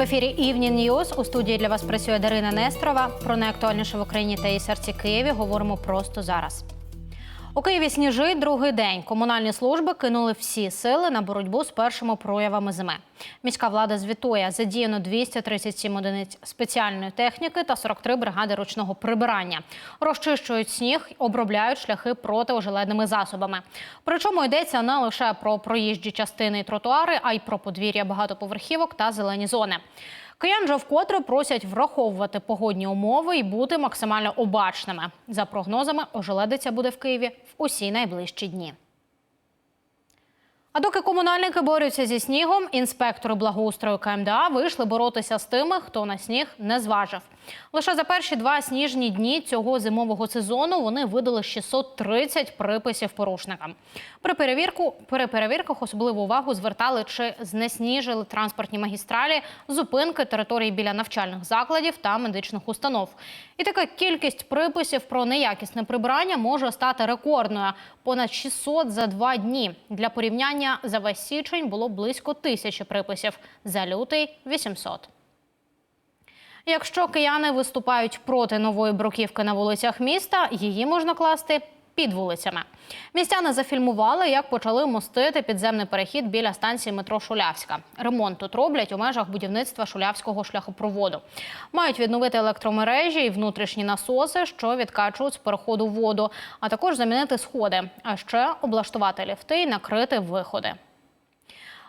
В ефірі Evening News. у студії для вас працює Дарина Нестрова. Про найактуальніше в Україні та її серці Києві говоримо просто зараз. У Києві сніжить другий день. Комунальні служби кинули всі сили на боротьбу з першими проявами зими. Міська влада звітує задіяно 237 одиниць спеціальної техніки та 43 бригади ручного прибирання. Розчищують сніг, обробляють шляхи протиожеледними засобами. Причому йдеться не лише про проїжджі частини і тротуари, а й про подвір'я багатоповерхівок та зелені зони. Киян же вкотре просять враховувати погодні умови і бути максимально обачними. За прогнозами, ожеледиця буде в Києві в усі найближчі дні. А доки комунальники борються зі снігом, інспектори благоустрою КМДА вийшли боротися з тими, хто на сніг не зважив. Лише за перші два сніжні дні цього зимового сезону вони видали 630 приписів порушникам. При перевірку при перевірках особливу увагу звертали, чи знесніжили транспортні магістралі, зупинки території біля навчальних закладів та медичних установ. І така кількість приписів про неякісне прибирання може стати рекордною понад 600 за два дні. Для порівняння за весь січень було близько тисячі приписів, за лютий 800. Якщо кияни виступають проти нової бруківки на вулицях міста, її можна класти під вулицями. Містяни зафільмували, як почали мостити підземний перехід біля станції метро Шулявська. Ремонт тут роблять у межах будівництва шулявського шляхопроводу. Мають відновити електромережі і внутрішні насоси, що відкачують з переходу воду, а також замінити сходи, а ще облаштувати ліфти і накрити виходи.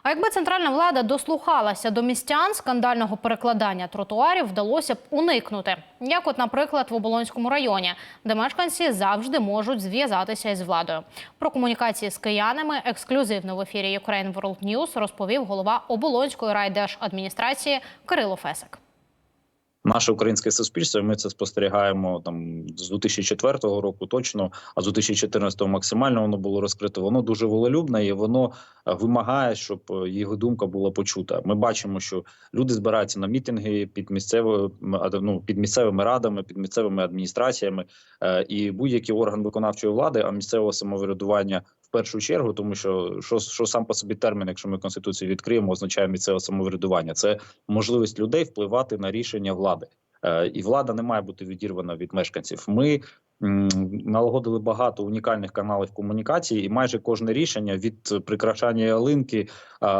А якби центральна влада дослухалася до містян, скандального перекладання тротуарів вдалося б уникнути. Як, от, наприклад, в Оболонському районі, де мешканці завжди можуть зв'язатися із владою. Про комунікації з киянами ексклюзивно в ефірі Ukraine World News розповів голова Оболонської райдержадміністрації Кирило Фесик. Наше українське суспільство, ми це спостерігаємо там з 2004 року, точно, а з 2014 максимально воно було розкрито. Воно дуже волелюбне і воно е, вимагає, щоб е, його думка була почута. Ми бачимо, що люди збираються на мітинги під місцевою ну, під місцевими радами, під місцевими адміністраціями е, і будь-який орган виконавчої влади, а місцевого самоврядування. Першу чергу, тому що що, що сам по собі термін, якщо ми конституцію відкриємо, означає місцеве самоврядування. Це можливість людей впливати на рішення влади, е, і влада не має бути відірвана від мешканців. Ми налагодили багато унікальних каналів комунікації, і майже кожне рішення від прикрашання ялинки е,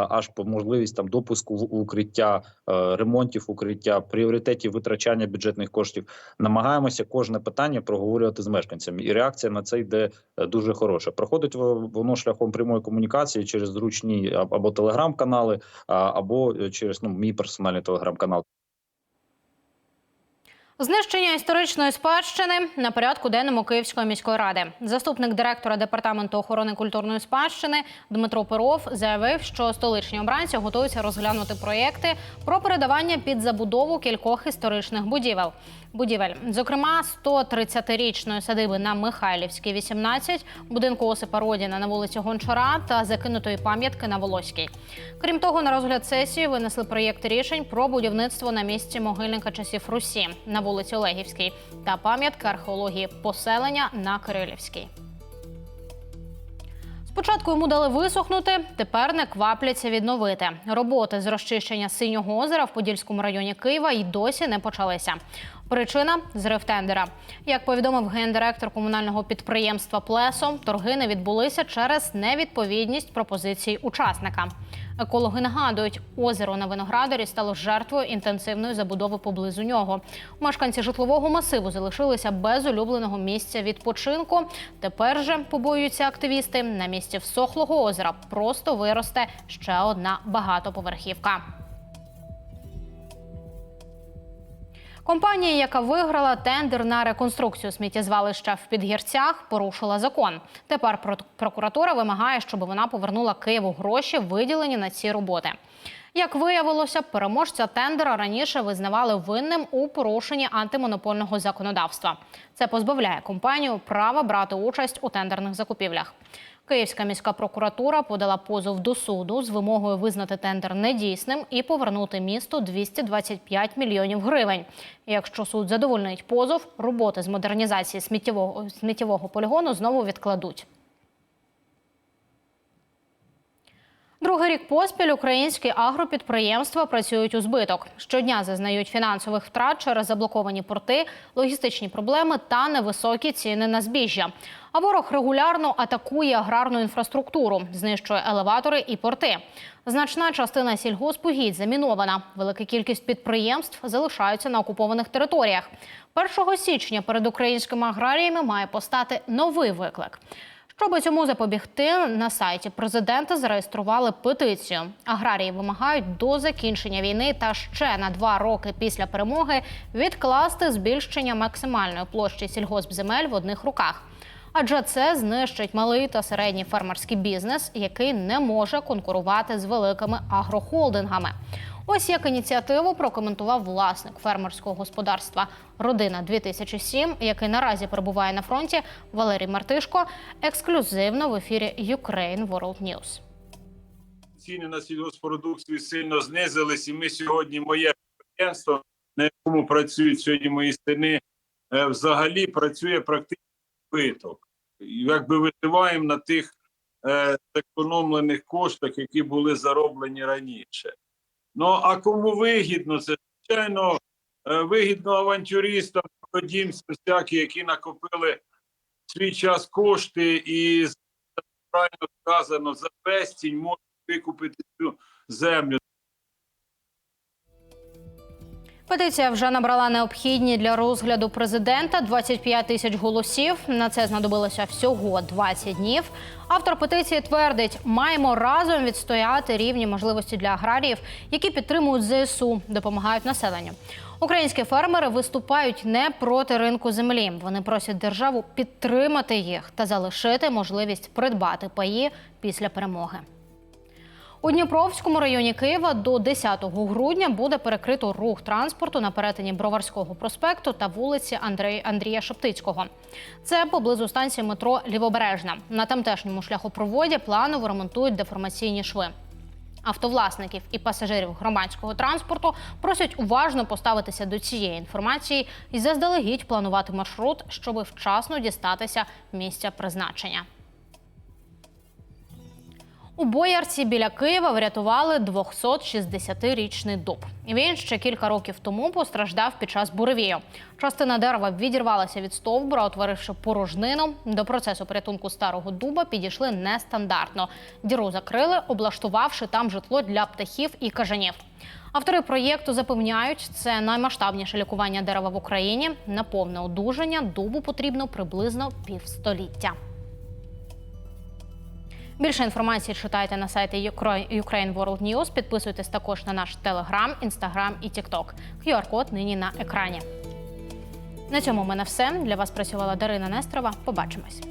аж по можливість там допуску в укриття, е, ремонтів укриття, пріоритетів витрачання бюджетних коштів. Намагаємося кожне питання проговорювати з мешканцями, і реакція на це йде е, дуже хороша. Проходить воно шляхом прямої комунікації через зручні або телеграм-канали, або через ну мій персональний телеграм-канал. Знищення історичної спадщини на порядку денному Київської міської ради. Заступник директора департаменту охорони культурної спадщини Дмитро Перов заявив, що столичні обранці готуються розглянути проєкти про передавання під забудову кількох історичних будівель. Будівель, зокрема, 130-річної садиби на Михайлівській, 18, будинку Осипа Родіна на вулиці Гончара та закинутої пам'ятки на Волоській. Крім того, на розгляд сесії винесли проєкти рішень про будівництво на місці могильника часів Русі на вулиці Олегівській та пам'ятки археології поселення на Кирилівській. Спочатку йому дали висохнути, тепер не квапляться відновити. Роботи з розчищення синього озера в Подільському районі Києва й досі не почалися. Причина зрив тендера. Як повідомив гендиректор комунального підприємства Плесо, торги не відбулися через невідповідність пропозицій учасника. Екологи нагадують, озеро на виноградарі стало жертвою інтенсивної забудови поблизу нього. Мешканці житлового масиву залишилися без улюбленого місця відпочинку. Тепер же побоюються активісти. На місці всохлого озера просто виросте ще одна багатоповерхівка. Компанія, яка виграла тендер на реконструкцію сміттєзвалища в Підгірцях, порушила закон. Тепер про- прокуратура вимагає, щоб вона повернула Києву гроші, виділені на ці роботи. Як виявилося, переможця тендера раніше визнавали винним у порушенні антимонопольного законодавства. Це позбавляє компанію права брати участь у тендерних закупівлях. Київська міська прокуратура подала позов до суду з вимогою визнати тендер недійсним і повернути місту 225 мільйонів гривень. Якщо суд задовольнить позов, роботи з модернізації сміттєвого, сміттєвого полігону знову відкладуть. Другий рік поспіль українські агропідприємства працюють у збиток. Щодня зазнають фінансових втрат через заблоковані порти, логістичні проблеми та невисокі ціни на збіжжя. А ворог регулярно атакує аграрну інфраструктуру, знищує елеватори і порти. Значна частина сільгоспугідь замінована. Велика кількість підприємств залишаються на окупованих територіях. 1 січня перед українськими аграріями має постати новий виклик. Щоби цьому запобігти, на сайті президента зареєстрували петицію. Аграрії вимагають до закінчення війни та ще на два роки після перемоги відкласти збільшення максимальної площі сільгоспземель в одних руках. Адже це знищить малий та середній фермерський бізнес, який не може конкурувати з великими агрохолдингами. Ось як ініціативу прокоментував власник фермерського господарства Родина 2007 який наразі перебуває на фронті Валерій Мартишко, ексклюзивно в ефірі Ukraine World News. ціни на сільгоспродукцію сильно знизились, і ми сьогодні моє підприємство, на якому працюють сьогодні мої сини, е, взагалі працює практично збиток. Якби виживаємо на тих е, зекономлених коштах, які були зароблені раніше. Ну а кому вигідно, це звичайно е, вигідно авантюристам, подімцям, всякі, які накопили свій час кошти і правильно сказано за безцінь можуть викупити цю землю. Петиція вже набрала необхідні для розгляду президента 25 тисяч голосів. На це знадобилося всього 20 днів. Автор петиції твердить, маємо разом відстояти рівні можливості для аграріїв, які підтримують ЗСУ, допомагають населенню. Українські фермери виступають не проти ринку землі. Вони просять державу підтримати їх та залишити можливість придбати паї після перемоги. У Дніпровському районі Києва до 10 грудня буде перекрито рух транспорту на перетині Броварського проспекту та вулиці. Андрія Шептицького. Це поблизу станції метро Лівобережна. На тамтешньому шляхопроводі планово ремонтують деформаційні шви. Автовласників і пасажирів громадського транспорту просять уважно поставитися до цієї інформації і заздалегідь планувати маршрут, щоб вчасно дістатися місця призначення. У Боярці біля Києва врятували 260-річний дуб. Він ще кілька років тому постраждав під час буревію. Частина дерева відірвалася від стовбура, утворивши порожнину. До процесу порятунку старого дуба підійшли нестандартно. Діру закрили, облаштувавши там житло для птахів і кажанів. Автори проєкту запевняють, це наймасштабніше лікування дерева в Україні. На повне одужання дубу потрібно приблизно півстоліття. Більше інформації читайте на сайті Ukra- Ukraine World News. Підписуйтесь також на наш Телеграм, Інстаграм і Тікток. QR-код нині на екрані. На цьому в мене все. Для вас працювала Дарина Нестрова. Побачимось.